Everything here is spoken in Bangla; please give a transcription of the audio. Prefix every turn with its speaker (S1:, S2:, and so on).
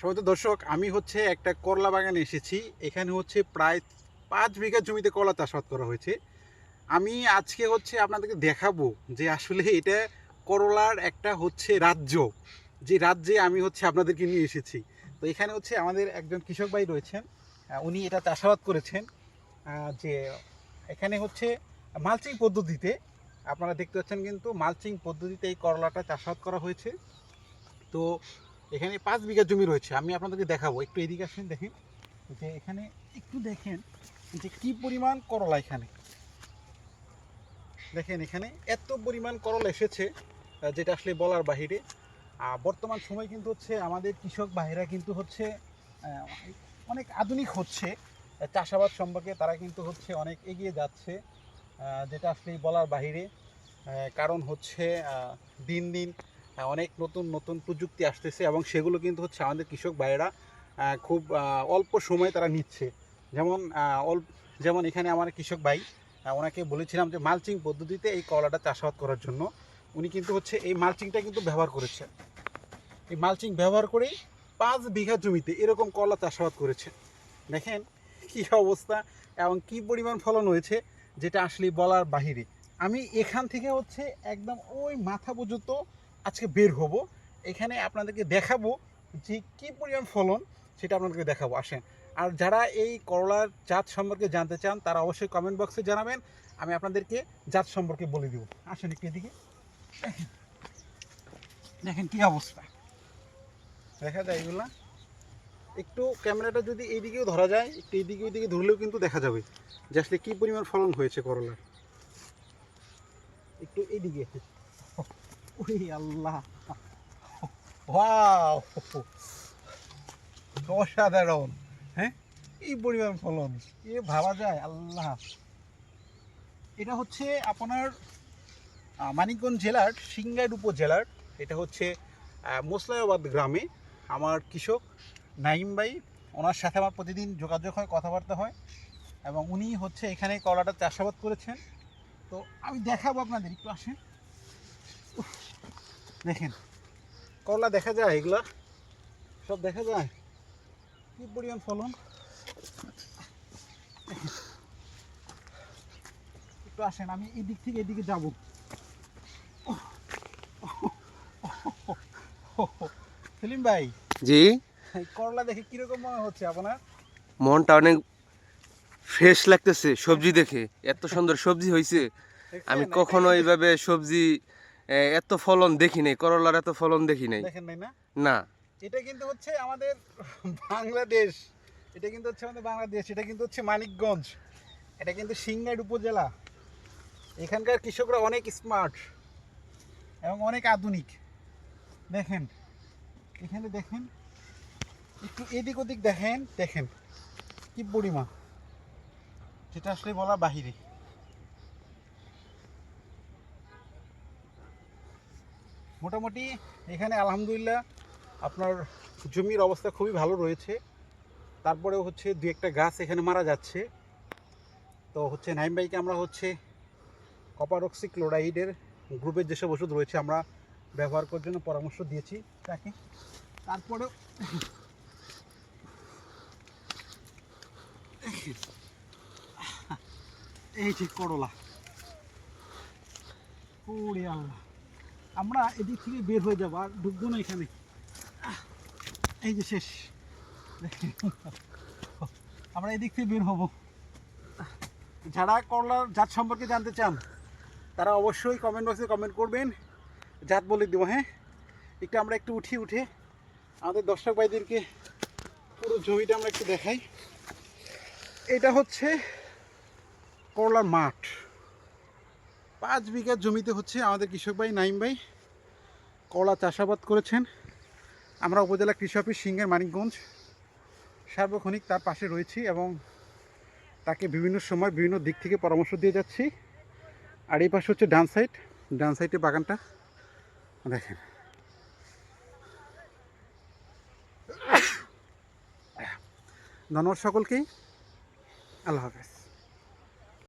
S1: সবাই দর্শক, আমি হচ্ছে একটা করলা বাগানে এসেছি। এখানে হচ্ছে প্রায় পাঁচ বিঘা জমিতে করলা চাষাবাদ করা হয়েছে। আমি আজকে হচ্ছে আপনাদেরকে দেখাবো যে আসলে এটা করলার একটা হচ্ছে রাজ্য। যে রাজ্যে আমি হচ্ছে আপনাদেরকে নিয়ে এসেছি। তো এখানে হচ্ছে আমাদের একজন কৃষক ভাই রয়েছেন। উনি এটা চাষাবাদ করেছেন। যে এখানে হচ্ছে মালচিং পদ্ধতিতে আপনারা দেখতে পাচ্ছেন কিন্তু মালচিং পদ্ধতিতে এই করলাটা চাষাবাদ করা হয়েছে। তো এখানে পাঁচ বিঘা জমি রয়েছে, আমি আপনাদেরকে দেখাবো। একটু এদিকে আসেন, দেখেন। যে এখানে একটু দেখেন যে কি পরিমাণ করলা এখানে। দেখেন, এখানে এত পরিমাণ করলা এসেছে যেটা আসলে বলার বাহিরে। আর বর্তমান সময় কিন্তু হচ্ছে আমাদের কৃষক ভাইরা কিন্তু হচ্ছে অনেক আধুনিক হচ্ছে। চাষাবাদ সম্পর্কে তারা কিন্তু হচ্ছে অনেক এগিয়ে যাচ্ছে যেটা আসলে বলার বাহিরে কারণ হচ্ছে দিন দিন অনেক নতুন নতুন প্রযুক্তি আসতেছে এবং সেগুলো কিন্তু হচ্ছে আমাদের কৃষক ভাইয়েরা খুব অল্প সময়ে তারা নিচ্ছে। যেমন অল্প, যেমন এখানে আমার কৃষক ভাই ওনাকে বলেছিলাম যে মালচিং পদ্ধতিতে এই কলাটা চাষাবাদ করার জন্য। উনি কিন্তু হচ্ছে এই মালচিংটা কিন্তু ব্যবহার করেছেন। এই মালচিং ব্যবহার করেই পাঁচ বিঘা জমিতে এরকম কলা চাষাবাদ করেছে দেখেন কি অবস্থা এবং কি পরিমাণ ফলন হয়েছে, যেটা আসলে বলার বাহিরে। আমি এখান থেকে হচ্ছে একদম ওই মাথা পর্যন্ত আজকে বের হব। এখানে আপনাদেরকে দেখাবো যে কি পরিমাণ ফলন সেটা আপনাদেরকে দেখাবো। আসেন, আর যারা এই করলার জাত সম্পর্কে জানতে চান, তারা অবশ্যই কমেন্ট বক্সে জানাবেন। আমি আপনাদেরকে জাত সম্পর্কে বলে দেবো। আসেন একটু এদিকে। দেখেন। কি অবস্থা। দেখা যায় এগুলা একটু ক্যামেরাটা যদি এইদিকেও ধরা যায়, একটু এইদিকে ওইদিকে ধরলেও কিন্তু দেখা যাবে যে আসলে কি পরিমাণ ফলন হয়েছে করলার। একটু এইদিকে ওরে আল্লাহ। ওয়াও। অসাধারণ। হ্যাঁ? এই পরিমাণ ফলন। এ ভাবা যায়, আল্লাহ। এটা হচ্ছে আপনার মানিকগঞ্জ জেলার সিংগাইর উপজেলার, এটা হচ্ছে মোসলায়াবাদ গ্রামে আমার কৃষক নাইম ভাই, ওনার সাথে আমার প্রতিদিন যোগাযোগ হয়, কথাবার্তা হয়, এবং উনি হচ্ছে এখানে কলাটা চাষাবাদ করেছেন। তো আমি দেখাবো আপনাদের, একটু আসেন। দেখেন। করলা দেখা যায় এগুলা? সব দেখা যায়? কি পরিমাণ ফলন? একটু আসেন আমি এই দিক থেকে এদিকে যাব। সেলিম ভাই
S2: জি।
S1: করলা দেখে কীরকম মনে হচ্ছে আপনার?
S2: মনটা অনেক ফ্রেশ লাগতেছে সবজি দেখে। এত সুন্দর সবজি হয়েছে আমি কখনো এইভাবে সবজি এত ফলন দেখি নাই করলার এত ফলন দেখি নাই।
S1: দেখেন নাই না?
S2: না।
S1: এটা কিন্তু হচ্ছে আমাদের বাংলাদেশ এটা কিন্তু হচ্ছে আমাদের বাংলাদেশ এটা কিন্তু হচ্ছে মানিকগঞ্জ এটা কিন্তু সিংগাইর উপজেলা। এখানকার কৃষকরা অনেক স্মার্ট এবং অনেক আধুনিক। দেখেন এখানে দেখেন একটু এদিক ওদিক দেখেন দেখেন কি পরিমাণ। যেটা আসলে বলা বাহিরে। মোটামুটি এখানে আলহামদুলিল্লাহ আপনার জমির অবস্থা খুবই ভালো রয়েছে। তারপরে হচ্ছে দু একটা গাছ এখানে মারা যাচ্ছে। তো হচ্ছে নাইম ভাইকে আমরা হচ্ছে কপারক্সি ক্লোরাইডের গ্রুপের যেসব ওষুধ রয়েছে আমরা ব্যবহার করার জন্য পরামর্শ দিয়েছি। তাকে তারপরেও এই যে করলা। ওরে আল্লাহ আমরা এদিক থেকে বের হয়ে যাব আর ঢুকবো না এখানে। এই যে শেষ। আমরা এদিক থেকে বের হব। যারা করলার জাত সম্পর্কে জানতে চান, তারা অবশ্যই কমেন্ট বক্সে কমেন্ট করবেন। জাত বলে দেবো হ্যাঁ? একটু আমরা একটু উঠি, উঠে আমাদের দর্শক ভাইদেরকে পুরো জমিটা আমরা একটু দেখাই। এটা হচ্ছে করলার মাঠ। পাঁচ বিঘা জমিতে হচ্ছে আমাদের কৃষক ভাই নাইম ভাই কলা চাষাবাদ করেছেন। আমরা উপজেলা কৃষি অফিস সিংহের মানিকগঞ্জ। সার্বক্ষণিক তার পাশে রয়েছি এবং তাকে বিভিন্ন সময় বিভিন্ন দিক থেকে পরামর্শ দিয়ে যাচ্ছি। আর এই পাশে হচ্ছে ডান সাইড, ডান সাইডে বাগানটা। দেখেন। ধন্যবাদ সকলকেই। আল্লাহ হাফেজ।